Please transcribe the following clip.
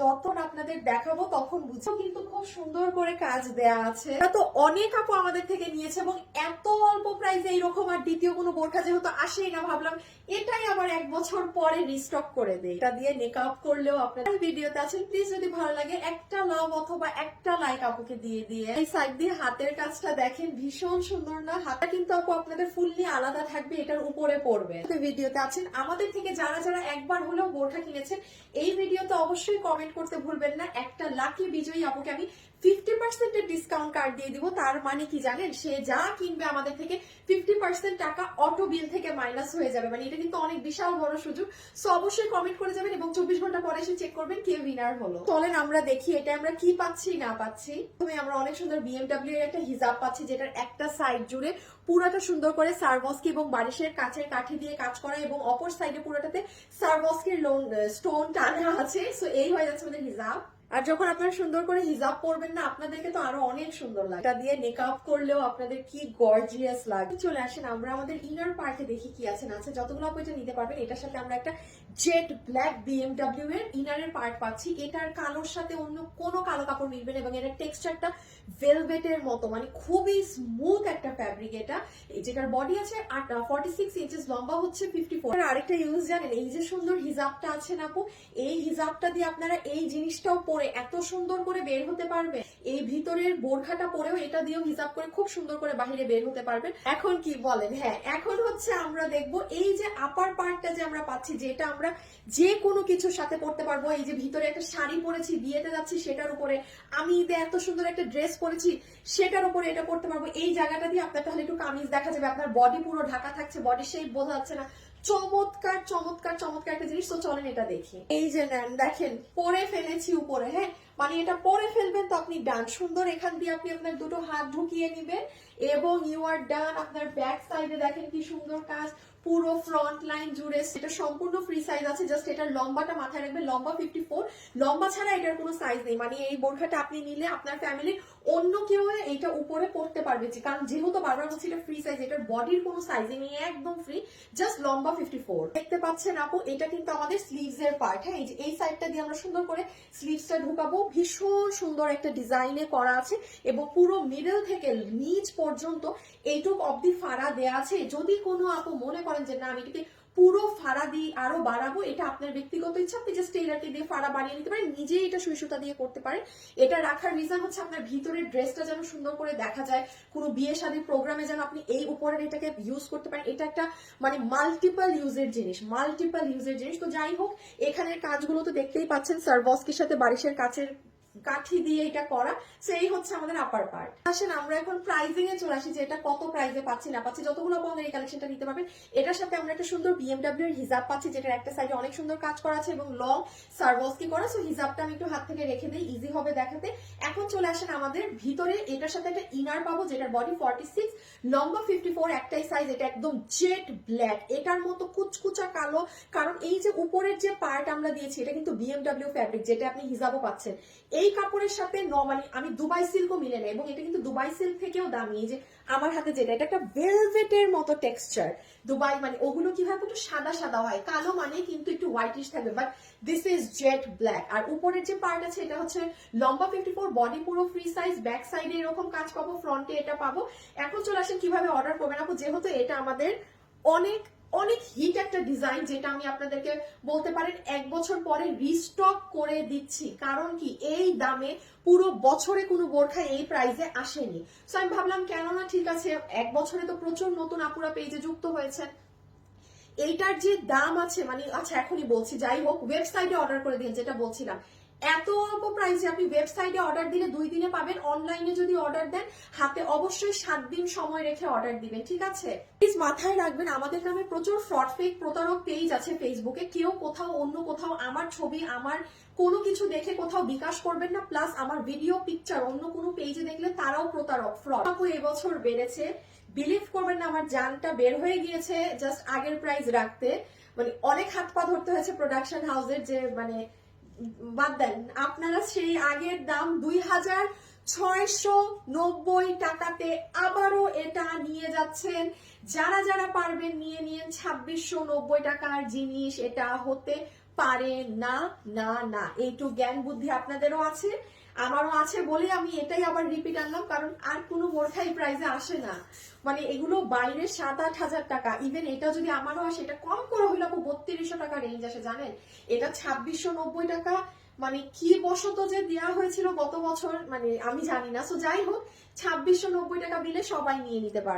যখন আপনাদের দেখাবো তখন বুঝব। কিন্তু খুব সুন্দর করে কাজ দেয়া আছে। তো অনেক আপু আমাদের থেকে নিয়েছে এবং এত অল্প প্রাইসে এইরকম আর দ্বিতীয় কোনো বোরখা যেহেতু আসেই না ভাবলাম, এটাই আবার এক বছর পরে রিস্টক করে দেয় এটা দিয়ে মেকআপ করলেও আপনারা ভিডিওতে আছেন প্লিজ যদি ভালো লাগে একটা লাভ অথবা একটা লাইক আপুকে দিয়ে দিয়ে এই সাইড দিয়ে হাতের কাজটা দেখেন, ভীষণ সুন্দর না? হাতটা কিন্তু আপু আপনাদের ফুললি আলাদা থাকবে, এটার উপরে পড়বে। ভিডিওতে আছেন। আমাদের থেকে যারা যারা একবার হলেও বোরখা কিনেছেন, এই ভিডিওতে অবশ্যই কমেন্ট করতে ভুলবেন না। একটা লাকি বিজয়ী আপুকে আমি ফিফটি পার্সেন্টের ডিসকাউন্ট কার্ড দিয়ে দিব, তার মানে কি জানেন? সে যা কিনবে আমাদের থেকে ফিফটি পার্সেন্ট টাকা অটো বিল থেকে মাইনাস হয়ে যাবে। মানে এটা কিন্তু অনেক বিশাল বড় সুযোগ। সো অবশ্যই কমেন্ট করে যাবেন এবং চব্বিশ ঘণ্টা পরে এসে চেক করবেন কে উইনার হলো। চলেন আমরা দেখি এটা আমরা কি পাচ্ছি, না পাচ্ছি। প্রথমে আমরা অনেক সুন্দর বিএমডাব্লিউ এর একটা হিজাব পাচ্ছি, যেটার একটা সাইড জুড়ে পুরোটা সুন্দর করে সারবস্কি এবং বারিশের কাছের কাঠি দিয়ে কাজ করা এবং অপর সাইডে পুরোটাতে সারবস্কির লোন স্টোন টানা আছে। সো এই হয়ে যাচ্ছে আমাদের হিজাব। আর যখন আপনারা সুন্দর করে হিজাব পরবেন না, আপনাদেরকে তো আরও অনেক সুন্দর লাগে। এটা দিয়ে মেকআপ করলেও আপনাদের কি গর্জিয়াস লাগে। চলে আসেন, আমরা আমাদের ইনার পার্টে দেখি কি আছে না আছে। যতগুলো আপনি এটা নিতে পারবেন, এটার সাথে আমরা একটা জেড ব্ল্যাক বিএমডাব্লিউ এর ইনারের পার্ট পাচ্ছি। এটার কালোর সাথে অন্য কোনো কালো কাপড় মিলবে না এবং এটার টেক্সচারটা ভেলভেটের মতো মানে খুবই স্মুথ একটা ফ্যাব্রিক এটা। যেটার বডি আছে ফর্টি সিক্স ইঞ্চেস লম্বা হচ্ছে ফিফটি ফোর আরেকটা ইউজ জানেন, এই যে সুন্দর হিজাবটা আছে না আপু, এই হিজাবটা দিয়ে আপনারা এই জিনিসটাও পরে এত সুন্দর করে বের হতে পারবেন এই ভিতরের বোরখাটা পরেও এটা দিয়েও হিসাব করে খুব সুন্দর করে বাহিরে বের হতে পারবেন এখন কি বলেন? হ্যাঁ এখন হচ্ছে আমরা দেখব এই যে আপার পার্টটা যে আমরা পাচ্ছি, যেটা আমরা যে কোনো কিছুর সাথে পড়তে পারব, এই যে ভিতরে একটা শাড়ি পরেছি, বিয়েতে যাচ্ছি, সেটার উপরে আমি ঈদে এত সুন্দর একটা ড্রেস পরেছি, সেটার উপরে এটা পড়তে পারব। এই জায়গাটা দিয়ে আপনার তাহলে একটু কামিজ দেখা যাবে, আপনার বডি পুরো ঢাকা থাকছে বডি শেপ বোঝা যাচ্ছে না। চমৎকার চমৎকার চমৎকার একটা জিনিস তো চলেন এটা দেখি। এই যে নেন দেখেন, পরে ফেলেছি উপরে হ্যাঁ? মানে এটা পরে ফেলবেন তো আপনি ডান। সুন্দর, এখান দিয়ে আপনি আপনার দুটো হাত ঢুকিয়ে নেবেন এবং ইউ আর ডান আপনার ব্যাক সাইডে দেখেন কি সুন্দর কাজ। পুরো ফ্রন্ট লাইন জুড়ে, এটা সম্পূর্ণ ফ্রি সাইজ আছে জাস্ট এটার লম্বাটা মাথায় রাখবে লম্বা ফিফটি ফোর লম্বা ছাড়া এটার কোনো সাইজ নেই। মানে এই বোরখাটা আপনি নিলে আপনার ফ্যামিলি অন্য কেউ এইটা উপরে পড়তে পারবে যে, কারণ যেহেতু বারবার বলছি এটা ফ্রি সাইজ এটার বডির কোনো সাইজিং নেই, একদম ফ্রি জাস্ট লম্বা ফিফটি ফোর দেখতে পাচ্ছেন আপু, এটা কিন্তু আমাদের স্লিভস এর পার্ট হ্যাঁ এই সাইডটা দিয়ে আমরা সুন্দর করে স্লিভসটা ঢুকাবো। ভীষণ সুন্দর একটা ডিজাইনে করা আছে এবং পুরো মিডল থেকে নিচ পর্যন্ত এইটুক অব্দি ফাড়া দেয়া আছে। যদি কোনো আপু মনে করেন যে, না, আমি এটাকে পুরো ফাড়া দিয়ে আরও বাড়াবো, এটা আপনার ব্যক্তিগত ইচ্ছা, আপনি জাস্ট টেইলারকে দিয়ে ফাড়া বাড়িয়ে নিতে পারেন, নিজেই এটা সুই সুতা দিয়ে করতে পারেন। এটা রাখার রিজন হচ্ছে আপনার ভিতরের ড্রেসটা যেন সুন্দর করে দেখা যায়, কোনো বিয়ে শাদী প্রোগ্রামে যেন আপনি এই উপরের এটাকে ইউজ করতে পারেন। এটা একটা মানে মাল্টিপল ইউজের জিনিস মাল্টিপল ইউজের জিনিস। তো যাই হোক, এখানের কাজগুলো তো দেখতেই পাচ্ছেন সারবস্কির সাথে বারিশের কাছের কাঠি দিয়ে এটা করা, সেই হচ্ছে আমাদের আপার পার্ট আসেন, আমরা এখন প্রাইজিং এ চলে আসি যে এটা কত প্রাইসে পাচ্ছি, না পাচ্ছি, যতগুলো আপনাদের এই কালেকশনটা নিতে পারবেন। এটার সাথে আমরা একটা সুন্দর বিএমডাব্লিউ এর হিজাব পাচ্ছি, যেটার একটা সাইডে অনেক সুন্দর কাজ করা আছে এবং লং সার্ভসকি করা সো হিজাবটা আমি একটু হাত থেকে রেখে দিই ইজি হবে দেখাতে। এখন চলে আসেন আমাদের ভিতরে, এটার সাথে একটা ইনার পাবো, যেটার বডি ফর্টি সিক্স লম্বা ফিফটি ফোর একটাই সাইজ এটা একদম জেট ব্ল্যাক এটার মতো কুচকুচা কালো, কারণ এই যে উপরের যে পার্ট আমরা দিয়েছি, এটা কিন্তু বিএমডাব্লিউ ফ্যাব্রিক যেটা আপনি হিজাবও পাচ্ছেন। এই কাপড়ের সাথে নর্মালি আমি দুবাই সিল্কও মিলে নেই এবং এটা কিন্তু দুবাই সিল্ক থেকেও দামি। যে আমার হাতে যেটা, এটা একটা ভেলভেটের মতো টেক্সচার দুবাই মানে ওগুলো কি হয় একটু সাদা সাদা হয়, কালো মানে কিন্তু একটু হোয়াইটিশ থাকবে। But this is jet black আর উপরের যে পার্ট আছে, এটা হচ্ছে লম্বা ফিফটি ফোর বডি পুরো ফ্রি সাইজ ব্যাক সাইডে এরকম কাজ পাবো ফ্রন্টে এটা পাবো। এখন চলে আসেন কীভাবে অর্ডার করবেন? আপু, যেহেতু এটা আমাদের অনেক অনেক হিট একটা ডিজাইন যেটা আমি আপনাদেরকে বলতে পারেন, এক বছর পরে রিস্টক করে দিচ্ছি। কারণ কি? এই দামে পুরো বছরে কোনো বোরখা এই প্রাইজে আসেনি। সো আমি ভাবলাম, কেননা ঠিক আছে, এক বছরে তো প্রচুর নতুন আপুরা পেজে যুক্ত হয়েছে এইটার যে দাম আছে মানে আচ্ছা এখনই বলছি, যাই হোক ওয়েবসাইটে অর্ডার করে দিন, যেটা বলছিলাম। এত অল্প প্রাইসে আপনি ওয়েবসাইটে অর্ডার দিলে দুই দিনে পাবেন অনলাইনে যদি অর্ডার দেন, হাতে অবশ্যই সাত দিন সময় রেখে অর্ডার দিবেন, ঠিক আছে? প্লিজ মাথায় রাখবেন, আমাদের নামে প্রচুর ফ্রড ফেক প্রতারক পেজ আছে ফেসবুকে কেউ কোথাও, অন্য কোথাও আমার ছবি, আমার কোনো কিছু দেখে কোথাও বিকাশ করবেন না প্লাস আমার ভিডিও পিকচার অন্য কোনো পেজে দেখলে তারাও প্রতারক ফ্রড এবছর বেড়েছে। বিলিভ করবেন না, আমার জানটা বের হয়ে গিয়েছে জাস্ট আগের প্রাইস রাখতে। মানে অনেক হাত পা ধরতে হয়েছে প্রোডাকশন হাউসের যে মানে বাদ দেন, আপনারা সেই আগের দাম দুই হাজার ছয়শো নব্বই টাকাতে আবারও এটা নিয়ে যাচ্ছেন। যারা যারা পারবেন নিয়ে নিয়ে ছাব্বিশশো নব্বই টাকার জিনিস, এটা হতে পারে না না না। এইটু জ্ঞান বুদ্ধি আপনাদেরও আছে। আমারও আছে বলে আমি এটাই আবার রিপিট আনলাম, কারণ আর কোনো বোরখাই প্রাইজে আসে না। মানে এগুলো বাইরে সাত আট হাজার টাকা ইভেন এটা যদি আমারও আসে, এটা কম করে হইলে আপু বত্রিশশো টাকা রেঞ্জ আসে, জানেন? এটা ছাব্বিশশো নব্বই টাকা মানে কি বসত যে দেওয়া হয়েছিল গত বছর মানে আমি জানি না। সো যাই হোক, ছাব্বিশশো নব্বই টাকা দিলে সবাই নিয়ে নিতে পারে